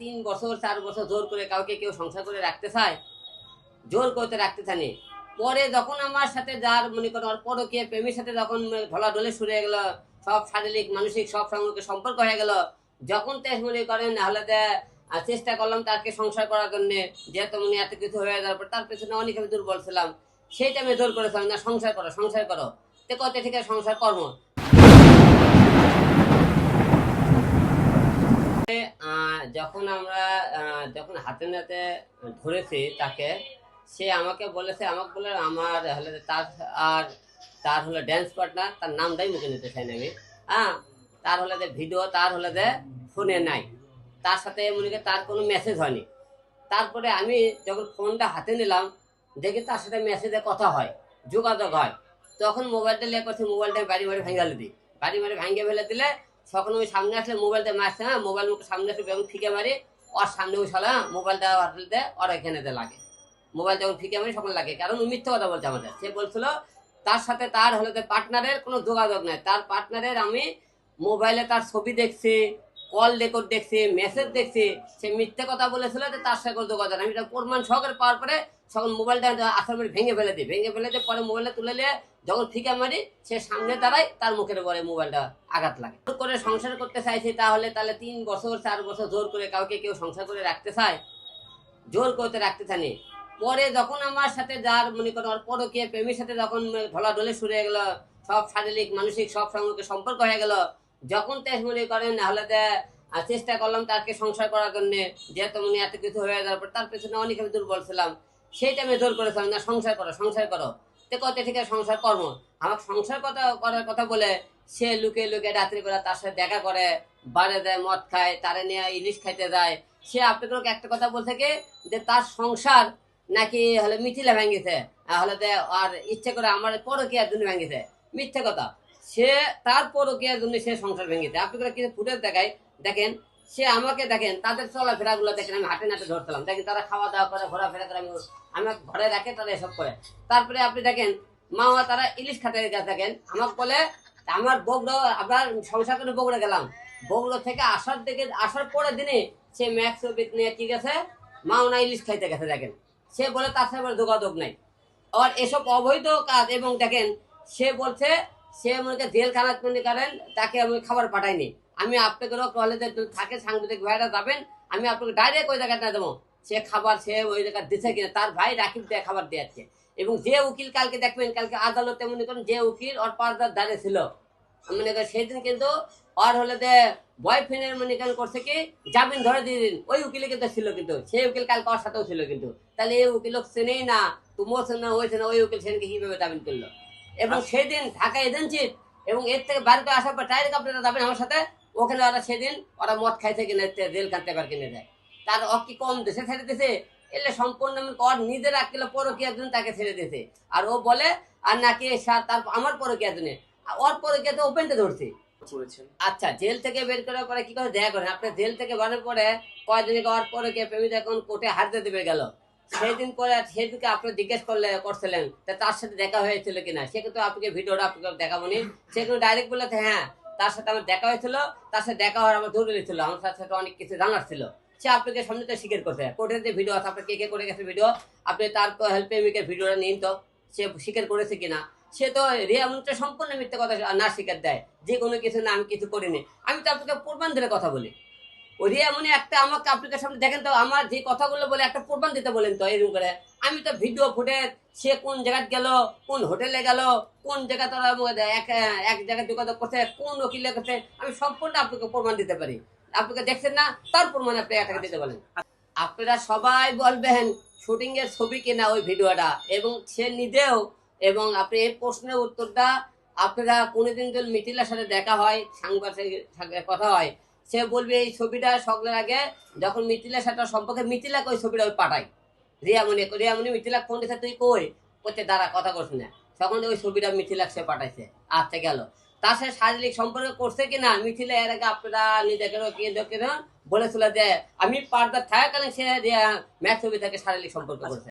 তিন বছর, চার বছর জোর করে কাউকে কেউ সংসার করে রাখতে চায়? জোর করতে রাখতে চানি পরে যখন আমার সাথে যার মনে করো ওর পরকীয় প্রেমের সাথে যখন ঢলা ঢলে শুরু গেল, সব শারীরিক, মানসিক, সব সঙ্গে সম্পর্ক হয়ে গেল, যখন তে মনে করেন হলে চেষ্টা করলাম তাকে সংসার করার জন্য, যেহেতু মনে এত কিছু হয়ে যাওয়ার পর তার পেছনে অনেক আমি দুর্বল ছিলাম, সেই টাইমে জোর করেছিলাম না, সংসার করো সংসার করো। তে কত আছে, সংসার কর্ম যখন আমরা যখন হাতে নাতে ধরেছি তাকে, সে আমাকে বলেছে আমাকে বলে, আমার হলে তার আর তার হলো ড্যান্স পার্টনার তার নামটাই মুখে নিতে চাই আমি। হ্যাঁ তার হলে যে ভিডিও তার হলে যে ফোনে নাই। তার সাথে মনে তার কোনো মেসেজ হয়নি। তারপরে আমি যখন ফোনটা হাতে নিলাম, দেখি তার সাথে মেসেজে কথা হয়, যোগাযোগ হয়। তখন মোবাইলটা লিয়ে করছে মোবাইলটা বাড়ি বাড়ি ভেঙে দিই। বাড়ি বাড়ি ভেঙে ফেলে দিলে তখন ওই সামনে আসলে মোবাইলটা মারছে হ্যাঁ? মোবাইল মুখ সামনে আসলে যখন ফিকে মারি, ওর সামনে ওই সালা মোবাইলটা হাতে ওর এখানে লাগে। মোবাইল যখন ফিকে মারি সকল লাগে। কারণ ও মিথ্যে কথা বলছে আমাদের। সে বলছিল, তার সাথে তার হলে তো পার্টনারের কোনো যোগাযোগ নাই। তার পার্টনারের আমি মোবাইলে তার ছবি দেখছি কল রেকর্ড দেখছি মেসেজ দেখছি। সে মিথ্যে কথা বলেছিল যে তার সাথে যোগাযোগ। আমি প্রমাণ সহকারে পাওয়ার পরে তখন মোবাইলটা আসার পরে ভেঙে ফেলে দিই ভেঙে ফেলে দিয়ে পরে মোবাইলটা তুলে নিয়ে যখন ফিকে মারি, সে সামনে দাঁড়ায়, তার মুখের পরে মোবাইলটা আঘাত লাগে। করে সংসার করতে চাইছি, তাহলে তাহলে তিন বছর, চার বছর জোর করে কাউকে কেউ সংসার করে রাখতে চায়? জোর করতে রাখতে চানি পরে যখন আমার সাথে যার মনে করো পরও কে প্রেমের সাথে যখন ঢলা ঢলে শুরু হয়ে গেল, সব শারীরিক, মানসিক সব সঙ্গে সম্পর্ক হয়ে গেল, যখন তে মনে করেন হলে চেষ্টা করলাম তাকে সংসার করার জন্য, যেহেতু মনে এত কিছু হয়ে যাওয়ার পর তার পেছনে অনেক আমি দুর্বল ছিলাম। সেই টাইমে জোর করেছিলাম না, সংসার করো সংসার করো। তে কত ঠিক সংসার কর্ম। আমার সংসার কথা, করার কথা বলে সে লুকে লুকে রাত্রি বেলা তার সাথে দেখা করে, বারে দেয় মদ খায়, তারে নিয়ে ইলিশ খাইতে যায়। সে আপনাকে একটা কথা বলছে কি? যে তার সংসার নাকি হলে মিথিলা ভেঙেছে হলে আর ইচ্ছে করে আমার পরকিয়ার জন্য ভেঙেছে মিথ্যে কথা। সে, তার পরকিয়ার জন্য সে সংসার ভেঙেছে আপনি কিছু ফুটেজ দেখায় দেখেন সে আমাকে দেখেন, তাদের চলাফেরা গুলো দেখেন, আমি হাটে নাটে ধরছিলাম। দেখেন তারা খাওয়া দাওয়া করে, ঘোরাফেরা করে, আমি আমার ঘরে রাখে তারা এসব করে। তারপরে আপনি দেখেন মামা তারা ইলিশ খাতে গেছে দেখেন আমাকে বলে, আমার বগুড়া আবার সংসার করে বগুড়া গেলাম। বগুড়া থেকে আসার দিকে, আসার পরের দিনে সে ম্যাক্স নিয়ে কি গেছে? মাওনা ইলিশ খাইতে গেছে, দেখেন। সে বলে, তার সাথে যোগাযোগ নাই। আর এসব অবৈধ কাজ, এবং দেখেন, সে বলছে, সে মনে জেলখানা মনে করেন, তাকে আমি খাবার পাঠাইনি। আমি আপনাদেরও কলেজে থাকে সাংবাদিক ভাইরা যাবেন আমি আপনাকে ডাইরেক্ট ওই জায়গাটা দেবো সে খাবার সে ওই জায়গা দিছে কিনা তার ভাই রাকিব দিয়ে খাবার দিয়েছে এবং যে উকিল কালকে দেখবেন কালকে আদালতে মনে করেন যে উকিল ওর পর্দার দাঁড়িয়ে ছিল। মনে করেন সেদিন কিন্তু ওর হলে যে বয়ফ্রেন্ডের মনে করেন করছে কি জামিন ধরে দিয়ে দিন। ওই উকিলে কিন্তু ছিল কিন্তু। সেই উকিল কালকে ওর সাথেও ছিল কিন্তু। তাহলে এই উকিল চেনেই না তুমিও চেনে না হয়েছে না ওই উকিল সেদিনকে কীভাবে জামিন করল? এবং সেদিন ঢাকা এজেন্সি এবং এর থেকে বাড়িতে আসার পর ডাইরেক্ট আপনারা যাবেন আমার সাথে ওখানে ওরা সেদিন ওরা মদ খাইতে কিনে জেল কাটতে পার কিনে দেয়। তার ও কি কম দেশে ছেড়ে দিছে? এলে সম্পূর্ণ ওর নিজের আকিলে পরকিয়ার জন্য তাকে ছেড়ে দিয়েছে। আর ও বলে আর নাকি সা- তার আমার পরকিয়ার জন্য আর ওর পরকিয়াতে ওপেনটা ধরছে। আচ্ছা জেল থেকে বের করার পরে কি করে দেখা করেন? আপনি জেল থেকে বেরোর পরে কয়দিন হওয়ার পরে কে প্রেমিক এখন কোর্টে হারতে দেবে গেল। সেই দিন পরে সেদিনকে আপনি জিজ্ঞেস করলে করছিলেন তা তার সাথে দেখা হয়েছিল কিনা? সে কিন্তু আপনাকে ভিডিওটা আপনাকে দেখাবো নি। সে কিন্তু ডাইরেক্ট বলেছে হ্যাঁ তার সাথে আমার দেখা হয়েছিল, তার সাথে দেখা হওয়ার আমার জরুরি ছিল, আমার সাথে সাথে অনেক কিছু জানার ছিল। সে আপনাকে সামনে স্বীকার করছে। কোর্টের যে ভিডিও আছে, আপনার কে কে করে গেছে ভিডিও আপনি তার হেল্পে মিকে ভিডিওটা নিন তো। সে স্বীকার করেছে কিনা? সে তো রিয়া মন্ত্রে সম্পূর্ণ মিথ্যে কথা না স্বীকার দেয়। যে কোনো কিছু না, আমি কিছু করিনি। আমি তো আপনাকে প্রমাণ ধরে কথা বলি। ওই রিয়া মনে একটা আমাকে আপনার সামনে দেখেন তো, আমার যে কথাগুলো বলে একটা প্রমাণ দিতে বলেন তো এরকম করে। আমি তো ভিডিও ফুটে সে কোন জায়গায় গেল, কোন হোটেলে গেল, কোন জায়গা তারা এক এক জায়গায় যোগাযোগ করছে, কোন উকিলে করছে আমি সম্পূর্ণ আপনাকে প্রমাণ দিতে পারি। আপনাকে দেখছেন না, তার প্রমাণ আপনি এটাকে দিতে বলেন। আপনারা সবাই বলবেন শুটিং এর ছবি কিনা ওই ভিডিওটা, এবং সে নিজেও, এবং আপনি এই প্রশ্নের উত্তরটা, আপনারা কোনোদিন যদি মিটিলার সাথে দেখা হয় সাংবাদিক কথা হয় সে বলবে এই ছবিটা সকলের আগে, যখন মিথিলার সাথে সম্পর্কে মিথিলাকে ওই ছবিটা ওই পাঠাই রিয়ামণি রিয়ামণি, মিথিলা ফোন দিছে তুই কই? করতে দাঁড়া, কথা করছ না। তখন ওই ছবিটা মিথিলাক সে পাঠাইছে, আজকে গেল। তার সাথে শারীরিক সম্পর্ক করছে কিনা, মিথিলা এর আগে আপনারা নিজেকে বলেছিল যে আমি পার্দার থাকাকালীন সে ম্যাথ ছবি থেকে শারীরিক সম্পর্ক করছে।